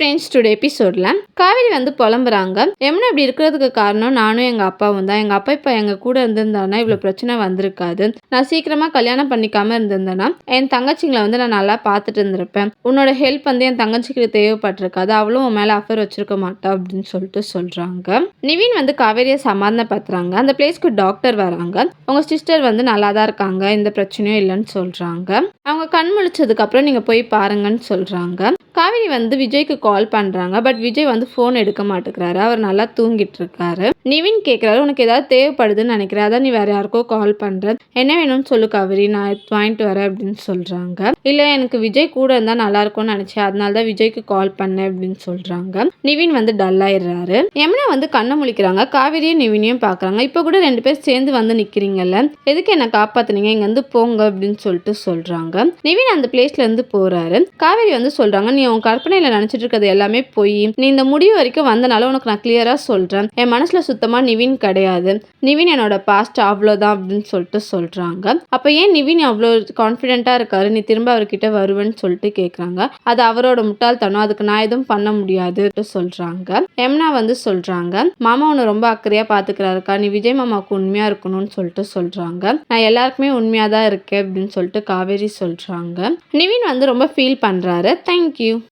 Friends today எபிசோடில் காவேரி வந்து புலம்புறாங்க. எம்னா இப்படி இருக்கிறதுக்கு காரணம் நானும் எங்கள் அப்பாவும் தான். எங்கள் அப்பா இப்போ எங்கள் கூட இருந்திருந்தானா இவ்வளோ பிரச்சனை வந்திருக்காது. நான் சீக்கிரமாக கல்யாணம் பண்ணிக்காமல் இருந்திருந்தேன்னா என் தங்கச்சிங்களை வந்து நான் நல்லா பார்த்துட்டு இருந்திருப்பேன். உன்னோட ஹெல்ப் வந்து என் தங்கச்சிக்கு தேவைப்பட்டிருக்காது. அவளும் உன் மேலே அஃபர் வச்சிருக்க மாட்டா அப்படின்னு சொல்லிட்டு சொல்கிறாங்க நிவின் வந்து காவேரியை சமாதானப்படுத்துறாங்க. அந்த பிளேஸ்க்கு டாக்டர் வராங்க. உங்கள் சிஸ்டர் வந்து நல்லா தான் இருக்காங்க. எந்த பிரச்சனையும் இல்லைன்னு சொல்கிறாங்க அவங்க கண் முழிச்சதுக்கப்புறம் நீங்கள் போய் பாருங்கன்னு சொல்கிறாங்க காவேரி வந்து விஜய்க்கு கால் பண்ணுறாங்க பட் விஜய் வந்து ஃபோன் எடுக்க மாட்டேங்கிறாரு. அவர் நல்லா தூங்கிட்டு இருக்காரு நிவின் கேட்குறாரு உனக்கு ஏதாவது தேவைப்படுதுன்னு நினைக்கிறேன். அதான் நீ வேற யாருக்கோ கால் பண்ணுற என்ன வேணும்னு சொல்லு காவிரி. நான் வாங்கிட்டு வரேன் அப்படின்னு சொல்கிறாங்க இல்லை எனக்கு விஜய் கூட இருந்தால் நல்லா இருக்கும்னு நினச்சேன். அதனால தான் விஜய்க்கு கால் பண்ணேன் அப்படின்னு சொல்கிறாங்க நிவின் வந்து டல்லாயிடுறாரு யமுனா வந்து கண்ணை முழிக்கிறாங்க. காவிரியும் நிவினையும் பார்க்குறாங்க இப்போ கூட ரெண்டு பேர் சேர்ந்து வந்து நிற்கிறீங்கல்ல எதுக்கு என்னை காப்பாத்துனீங்க? இங்கேருந்து போங்க அப்படின்னு சொல்லிட்டு சொல்கிறாங்க நிவின் அந்த பிளேஸ்லேருந்து போகிறாரு காவேரி வந்து சொல்கிறாங்க நீ உன் கற்பனையில் நினச்சிட்டு இருக்கிறது எல்லாமே போய். நீ இந்த முடிவு வரைக்கும் வந்தனால உனக்கு நான் கிளியராக சொல்கிறேன் என் மனசில் சுத்தமாக நிவின் கிடையாது. நிவின் என்னோட பாஸ்ட் அவ்வளோதான் அப்படின்னு சொல்லிட்டு சொல்கிறாங்க அப்போ ஏன் நிவின் அவ்வளோ கான்ஃபிடென்ட்டாக இருக்காரு? நீ திரும்ப அவர்கிட்ட வருவேன்னு சொல்லிட்டு கேட்குறாங்க அது அவரோட முட்டாள்தனம். அதுக்கு நான் எதுவும் பண்ண முடியாது சொல்கிறாங்க எம்னா வந்து சொல்கிறாங்க மாமா உன்னை ரொம்ப அக்கறையாக பார்த்துக்கிறாருக்கா நீ விஜய் மாமாவுக்கு உண்மையாக இருக்கணும்னு சொல்லிட்டு சொல்கிறாங்க நான் எல்லாருக்குமே உண்மையாக தான் இருக்கேன் அப்படின்னு சொல்லிட்டு காவேரி சொல்கிறாங்க நிவின் வந்து ரொம்ப ஃபீல் பண்ணுறாரு தேங்க்யூ you.